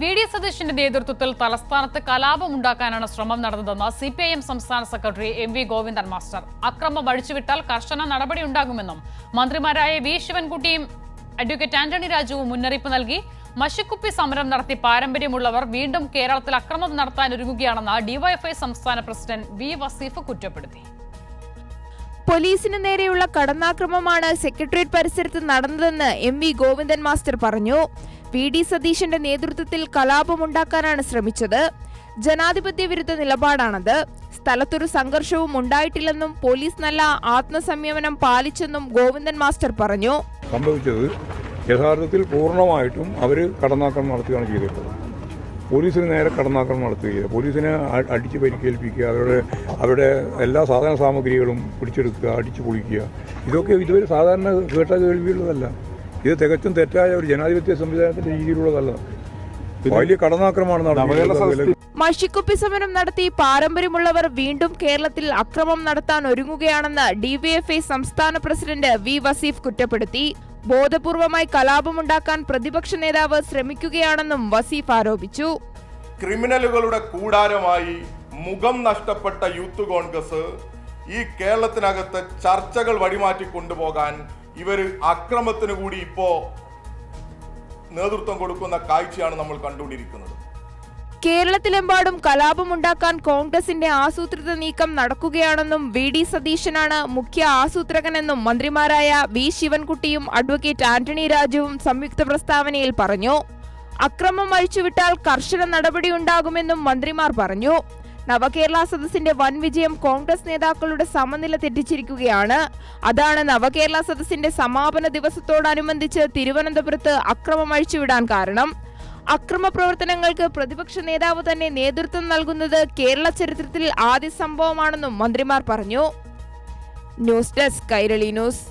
V D സതീഷിന്റെ നേതൃത്വത്തിൽ തലസ്ഥാനത്ത് കലാപമുണ്ടാക്കാനാണ് ശ്രമം നടന്നതെന്ന് സി പി ഐ എം സംസ്ഥാന secretary M V Govindan master. അക്രമം അഴിച്ചുവിട്ടാൽ കർശന നടപടിയുണ്ടാകുമെന്നും മന്ത്രിമാരായ വി ശിവൻകുട്ടിയും അഡ്വക്കേറ്റ് ആന്റണി രാജുവും മുന്നറിയിപ്പ് നൽകി മഷിക്കുപ്പി സമരം നടത്തി പാരമ്പര്യമുള്ളവർ വീണ്ടും കേരളത്തിൽ അക്രമം നടത്താൻ ഒരുങ്ങുകയാണെന്ന് ഡിവൈഎഫ്ഐ സംസ്ഥാന പ്രസിഡന്റ് വി വസീഫ് കുറ്റപ്പെടുത്തി. പോലീസിന് നേരെയുള്ള കടന്നാക്രമമാണ് സെക്രട്ടേറിയറ്റ് പരിസരത്ത് നടന്നതെന്ന് എം വി ഗോവിന്ദൻ മാസ്റ്റർ പറഞ്ഞു. വി ഡി സതീശന്റെ നേതൃത്വത്തിൽ കലാപമുണ്ടാക്കാനാണ് ശ്രമിച്ചത്. ജനാധിപത്യ വിരുദ്ധ നിലപാടാണത്. സ്ഥലത്തൊരു സംഘർഷവും ഉണ്ടായിട്ടില്ലെന്നും പോലീസ് നല്ല ആത്മസംയമനം പാലിച്ചെന്നും ഗോവിന്ദൻ മാസ്റ്റർ പറഞ്ഞു. സംഭവിച്ചത് യഥാർത്ഥത്തിൽ പൂർണമായിട്ടും അവർ കടന്നാക്രമണം നടത്തുകയാണ് ചെയ്തിട്ടുള്ളത്. പോലീസിന് നേരെ കടന്നാക്രമണം നടത്തുകയില്ല. പോലീസിനെ അടിച്ച് പരിക്കേൽപ്പിക്കുക അവരുടെ അവരുടെ എല്ലാ സാധന സാമഗ്രികളും പിടിച്ചെടുക്കുക അടിച്ചു പൊളിക്കുക. ഇതൊക്കെ ഇതുവരെ സാധാരണ കേട്ട കേൾവിയുള്ളതല്ല. ഇത് തികച്ചും തെറ്റായ ഒരു ജനാധിപത്യ സംവിധാനത്തിന്റെ രീതിയിലുള്ളതല്ല. വലിയ കടന്നാക്രമമാണ് നടത്തിയിട്ടുള്ളത് മഷിക്കുപ്പി സമരം നടത്തി പാരമ്പര്യമുള്ളവർ വീണ്ടും കേരളത്തിൽ അക്രമം നടത്താൻ ഒരുങ്ങുകയാണെന്ന് ഡിവൈഎഫ്ഐ സംസ്ഥാന പ്രസിഡന്റ് വി വസീഫ് കുറ്റപ്പെടുത്തി. ബോധപൂർവമായി കലാപമുണ്ടാക്കാൻ പ്രതിപക്ഷ നേതാവ് ശ്രമിക്കുകയാണെന്നും വസീഫ് ആരോപിച്ചു. ക്രിമിനലുകളുടെ കൂടാരമായി മുഖം നഷ്ടപ്പെട്ട യൂത്ത് കോൺഗ്രസ് ഈ കേരളത്തിനകത്ത് ചർച്ചകൾ വഴിമാറ്റി കൊണ്ടുപോകാൻ ഇവർ അക്രമത്തിന് കൂടി ഇപ്പോൾ നേതൃത്വം കൊടുക്കുന്ന കാഴ്ചയാണ് നമ്മൾ കണ്ടുകൊണ്ടിരിക്കുന്നത്. കേരളത്തിലെമ്പാടും കലാപമുണ്ടാക്കാൻ കോൺഗ്രസിന്റെ ആസൂത്രിത നീക്കം നടക്കുകയാണെന്നും വി ഡി സതീശനാണ് മുഖ്യ ആസൂത്രകനെന്നും മന്ത്രിമാരായ വി ശിവൻകുട്ടിയും അഡ്വക്കേറ്റ് ആന്റണി രാജുവും സംയുക്ത പ്രസ്താവനയിൽ പറഞ്ഞു. അക്രമം അഴിച്ചുവിട്ടാൽ കർശന നടപടിയുണ്ടാകുമെന്നും മന്ത്രിമാർ പറഞ്ഞു. നവകേരള സദസ്സിന്റെ വൻ വിജയം കോൺഗ്രസ് നേതാക്കളുടെ സമനില തെറ്റിച്ചിരിക്കുകയാണ്. അതാണ് നവകേരള സദസ്സിന്റെ സമാപന ദിവസത്തോടനുബന്ധിച്ച് തിരുവനന്തപുരത്ത് അക്രമം അഴിച്ചുവിടാൻ കാരണം. അക്രമ പ്രവർത്തനങ്ങൾക്ക് പ്രതിപക്ഷ നേതാവ് തന്നെ നേതൃത്വം നൽകുന്നത് കേരള ചരിത്രത്തിൽ ആദ്യ സംഭവമാണെന്നും മന്ത്രിമാർ പറഞ്ഞു. News desk Kairali news.